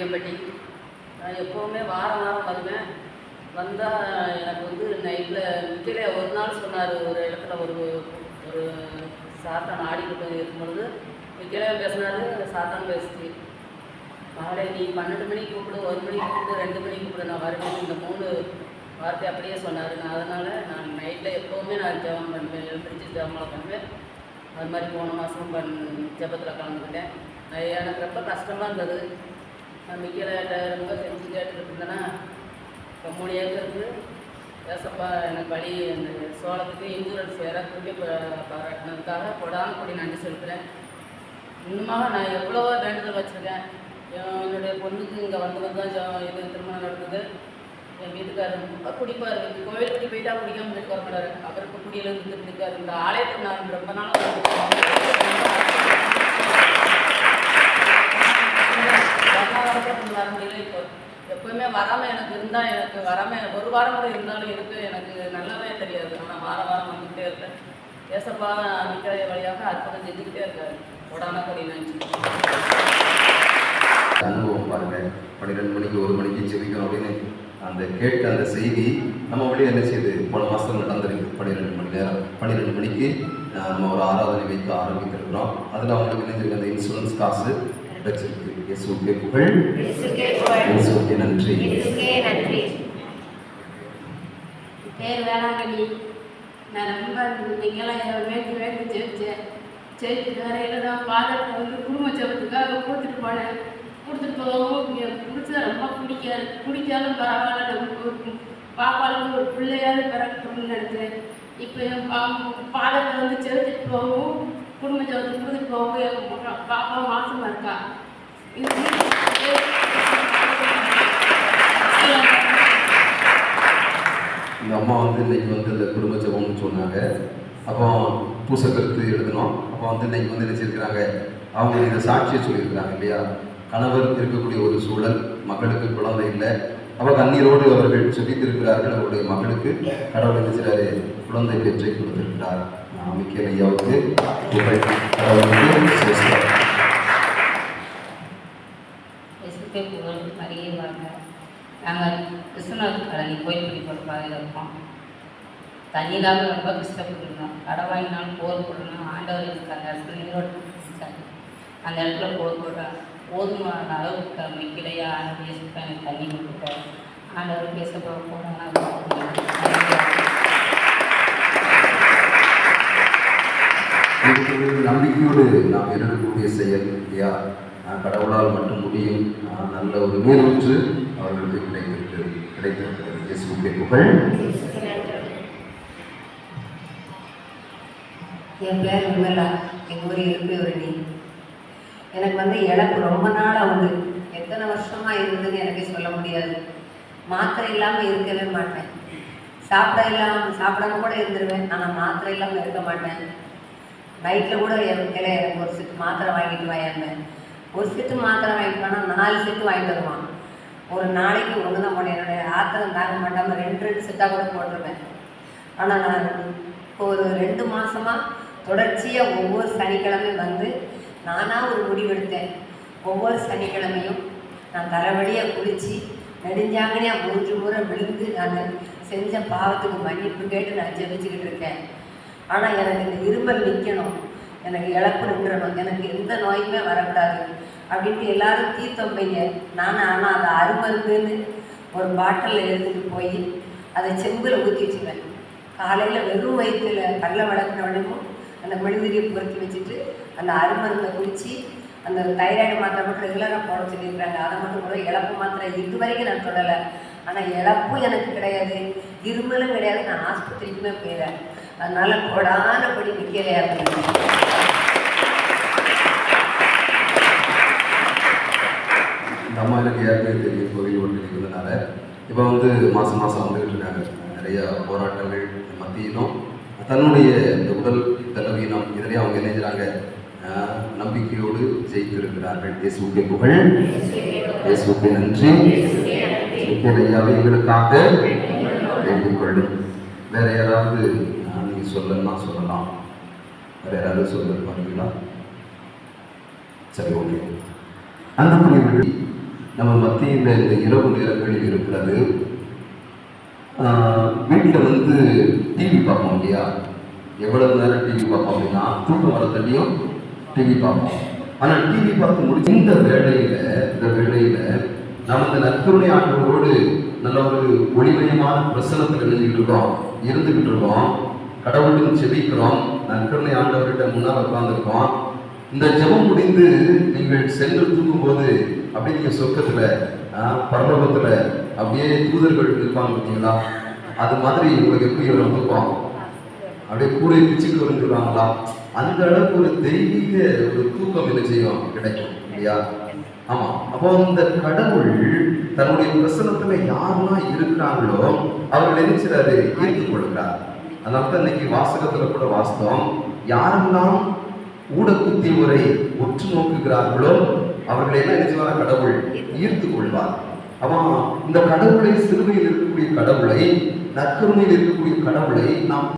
புளியம்பட்டி நான் எப்போவுமே வாரம் வாரம் வருவேன். வந்தால் எனக்கு வந்து நைட்டில் முக்கியிலே ஒரு நாள் சொன்னார் ஒரு இடத்துல ஒரு ஒரு சாத்தான் ஆடிக்கிட்டு இருக்கும் பொழுது நிற்கல பேசினாரு சாத்தான் பேசிச்சு. மகளே நீ பன்னெண்டு மணிக்கு கூப்பிடு ஒரு மணிக்கு கூப்பிடு ரெண்டு மணிக்கு கூப்பிடு நான் வருவேன். இந்த மூணு வார்த்தை அப்படியே சொன்னார். நான் அதனால் நான் நைட்டில் எப்போவுமே நான் ஜெபம் பண்ணுவேன் எழுந்திரிச்சு ஜபமெல்லாம் பண்ணுவேன். அது மாதிரி போன மாதம் பண் ஜெபத்தில் கலந்துக்கிட்டேன். எனக்கு ரொம்ப கஷ்டமாக இருந்தது. நான் மிக்கிற ரொம்ப செஞ்சு கேட்டுட்டு இருந்தேன்னா இப்போ மூணு ஏக்கருக்கு ஏசப்பா எனக்கு வழி அந்த சோளத்துக்கு இன்சூரன்ஸ் வேற கூட்டி பாராட்டினதுக்காக கொடாமல் கொடி நன்றி செலுத்துகிறேன் இன்னுமாக நான் எவ்வளவோ வேண்டுதல் வச்சுருக்கேன். என்னுடைய பொண்ணுக்கு இங்கே வந்து வந்து தான் இது திருமணம் நடந்தது. என் வீட்டுக்காரர் குடிப்பார் கோவிலுக்கு போயிட்டா குடிக்காமல் வீட்டுக்கு வரக்கூடாது அவருக்கு குடியில இருந்து இருக்காரு இந்த ஆலயத்துக்கு நான் ரொம்ப நாள் வர முடியல இப்போ வராமல் எனக்கு இருந்தால் எனக்கு வராமல் ஒரு வாரம் கூட இருந்தாலும் இருக்கு எனக்கு நல்லாவே தெரியாது. ஆனால் வாரம் வாரம் வந்துக்கிட்டே இருக்கேன் ஏசப்பா நிற்கிற வழியாக அற்புதம் செஞ்சுக்கிட்டே இருக்காரு. உடான கொடி நினச்சி அனுபவம் பாருங்க. பன்னிரெண்டு மணிக்கு ஒரு மணிக்கு ஜெபிக்கணும் அப்படின்னு அந்த கேட்ட அந்த செய்தி நம்ம வழியாக என்ன செய்யுது போன மாதம் நடந்திருக்கு. பன்னிரெண்டு மணி நேரம். பன்னிரெண்டு மணிக்கு நம்ம ஒரு ஆராதனை வைக்க ஆரம்பித்திருக்கிறோம். அதில் அவங்களுக்கு இணைஞ்சிருக்க அந்த இன்சூரன்ஸ் காசு கிடைச்சிருக்கு இயேசுக்கே புகழ். இயேசுக்கே புகழ். இயேசுக்கே நன்றி. இயேசுக்கே நன்றி. பேர் வேளாங்கண்ணி. நான் ரொம்ப நீங்களாம் வேண்டி வேண்டி ஜெயிச்சேன் ஜெயிச்சுட்டு வரையில தான் பாதத்தை வந்து குடும்ப ஜபத்துக்காக கொடுத்துட்டு போனேன் கொடுத்துட்டு போகவும் இங்கே பிடிச்சத ரொம்ப பிடிக்காது. பிடிச்சாலும் பரவாயில்ல நமக்கு பாப்பாளுக்கு ஒரு பிள்ளையாவது பிறக்கணும்னு நினைச்சேன் இப்போ என் பா பாதத்தை வந்து செலுத்திட்டு போகவும் குடும்ப ஜபத்துக்கு கொடுத்துட்டு போகவும் என் மக- பாப்பா மாசமா இருக்கா? இது இந்த அம்மா வந்து இன்னைக்கு வந்து இந்த குடும்ப ஜபம்னு சொன்னாங்க. அப்போ பூசக்கருத்து எழுதணும். அப்போ வந்து இன்னைக்கு வந்து நினைச்சிருக்கிறாங்க அவங்க இந்த சாட்சியை சொல்லியிருக்கிறாங்க இல்லையா? கணவர் இருக்கக்கூடிய ஒரு சூழல் மகளுக்கு குழந்தை இல்லை. அப்போ கண்ணீரோடு அவர்கள் சொல்லித்திருக்கிறார்கள் அவருடைய மகளுக்கு கடவுள் நினைச்சாரு குழந்தை பெற்றை கொடுத்திருக்கிறார். ஆஹ் ஐயாவுக்கு கடவுளுக்கு சிரேஷ்டம். இயேசுக்கே புகழ் வாங்க நாங்கள் விஸ்வநாத் கழனி கோயில்படி பொறுப்பாக இருக்கோம். தண்ணி இல்லாமல் ரொம்ப கஷ்டப்பட்டுருந்தோம் கடை வாங்கினாலும் போர் போடணும். ஆண்டவர் எனக்கு அந்த இடத்துல நீரோட்டம் அந்த இடத்துல போர் போடுறேன் போதுமான அளவுக்கு மிக்கிடையா ஆண்டவர் பேசிட்டேன் எனக்கு தண்ணி கொடுத்தேன் ஆண்டவர் பேச இருக்கிறது நம்பிக்கையோடு நாம் இருக்கக்கூடிய செயல் இல்லையா கடவுளால் மட்டும் முடியும். நல்ல ஒரு நீரூற்று அவர்களுக்கு கிடைத்திருக்கிறது. கிடைத்திருக்கிறது. இயேசுடைய புகழ். என் பேர் விமலா. எங்கள் ஊர் இருப்பவரணி எனக்கு வந்து இழப்பு ரொம்ப நாளாக உண்டு. எத்தனை வருஷமாக இருந்ததுன்னு எனக்கே சொல்ல முடியாது. மாத்திரை இல்லாமல் இருக்கவே மாட்டேன். சாப்பிட இல்லாமல் சாப்பிடாம கூட இருந்துருவேன். ஆனால் மாத்திரை இல்லாமல் இருக்க மாட்டேன். நைட்டில் கூட என் கிளை எனக்கு ஒரு செட்டு மாத்திரை வாங்கிட்டு வாயாங்க ஒரு செட்டு மாத்திரை வாங்கிட்டு போனால் நாலு செட்டு வாங்கிட்டு வருவான். ஒரு நாளைக்கு ஒன்று தான் போனேன் என்னுடைய ஆத்திரம் தாங்க மாட்டாமல் ரெண்டு ரெண்டு செட்டாக கூட போட்டிருப்பேன். ஆனால் நான் இப்போ ஒரு ரெண்டு மாதமாக தொடர்ச்சியாக ஒவ்வொரு சனிக்கிழமையும் வந்து நானாக ஒரு முடிவெடுத்தேன். ஒவ்வொரு சனிக்கிழமையும் நான் தரவழியாக குளித்து நெடுஞ்சாங்கனியாக மூன்று முறை விழுந்து நான் செஞ்ச பாவத்துக்கு மன்னிப்பு கேட்டு நான் ஜெபிச்சுக்கிட்டு இருக்கேன். ஆனால் எனக்கு இந்த இருமல் நிற்கணும் எனக்கு இழப்பு நின்றணும் எனக்கு எந்த நோயுமே வரக்கூடாது அப்படின்ட்டு எல்லாரும் தீர்த்தம் பைய நான் ஆனால் அதை அருமருந்துன்னு ஒரு பாட்டிலில் எடுத்துகிட்டு போய் அதை செம்பில் ஊற்றி வச்சுப்பேன். காலையில் வெறும் வயிற்றில் கடலை வளர்க்குற உடனேயும் அந்த மெழுதிரியை பொருத்தி வச்சுட்டு அந்த அருமருந்தை குடித்து அந்த தைராய்டு மாத்திரை மட்டும் ரெகுலராக போட சொல்லியிருக்காங்க அதை மட்டும் கூட இழப்பு மாத்திரை இது வரைக்கும் நான் தொடலை ஆனால் இழப்பும் எனக்கு கிடையாது. இருமலும் கிடையாது. நான் ஆஸ்பத்திரிக்குமே போயிடுறேன் அதனால் கொடானபடி நிற்கலையா அப்படின்னு அம்மா எனக்கு ஏற்கனவே தெரியும் கோவில் ஒன்று இருக்கிறதுனால இப்போ வந்து மாதம் மாதம் வந்துகிட்டு இருக்காங்க. நிறைய போராட்டங்கள் மத்தியிலும் தன்னுடைய இந்த உடல் பலவீனம் இதிலே அவங்க இணைஞ்சாங்க நம்பிக்கையோடு ஜெயித்திருக்கிறார்கள். இயேசுக்கே புகழ் இயேசுக்கே நன்றி. ஐயாவை எங்களுக்காக வேண்டிக்கொள்ளும் வேற யாராவது நீங்கள் நீங்க சொல்லணும்னா சொல்லலாம். வேற யாராவது சொல்ல பாருங்களா சரி ஓகே. அந்த மாதிரி நம்ம மத்தியில் இந்த இரவு நேரங்களில் இருக்கிறது. வீட்டில் வந்து டிவி பார்ப்போம் இல்லையா? எவ்வளவு நேரம் டிவி பார்ப்போம் அப்படின்னா தூக்கம் வர டிவி பார்ப்போம். ஆனால் டிவி பார்த்து முடிச்சு இந்த வேலையில் இந்த வேலையில் நாம் இந்த நற்கருணை ஆண்டவரோடு நல்ல ஒரு ஒளிமயமான பிரசனத்தில் நினைஞ்சுக்கிட்டு இருக்கோம் இருந்துக்கிட்டு இருக்கோம் கடவுளும் செபிக்கிறோம். நற்கருணை ஆண்டவர்கிட்ட முன்னால் உட்கார்ந்துருக்கோம் இந்த ஜெபம் முடிந்து நீங்கள் சென்று தூங்கும்போது அப்படியே நீங்கள் சொர்க்கத்தில் பரலோகத்தில் அப்படியே தூதர்கள் இருப்பாங்க பார்த்தீங்களா? அது மாதிரி உங்களுக்கு எப்படி ஒரு தூக்கம் அப்படியே கூரை பிச்சுக்கு வந்துருவாங்களா அந்த அளவுக்கு ஒரு தெய்வீக ஒரு தூக்கம் என்ன செய்யும்? கிடைக்கும் இல்லையா? ஆமா. அப்போ அந்த கடவுள் தன்னுடைய பிரசனத்துல யாரெல்லாம் இருக்கிறாங்களோ அவர்கள் என்ன செய்றாரு? ஈர்த்து கொள்கிறார். அதனால தான் இன்னைக்கு வாசகத்துல கூட வாஸ்தவம் யாரெல்லாம் ஊடக்குத்தி முறை உற்று நோக்குகிறார்களோ அவர்களை என்ன நினைச்சுவாரா கடவுள். ஈர்த்து கொள்வார் அவன் இந்த கடவுளை சிறுமையில் இருக்கக்கூடிய கடவுளை நற்கருமையில் இருக்கக்கூடிய கடவுளை நாம்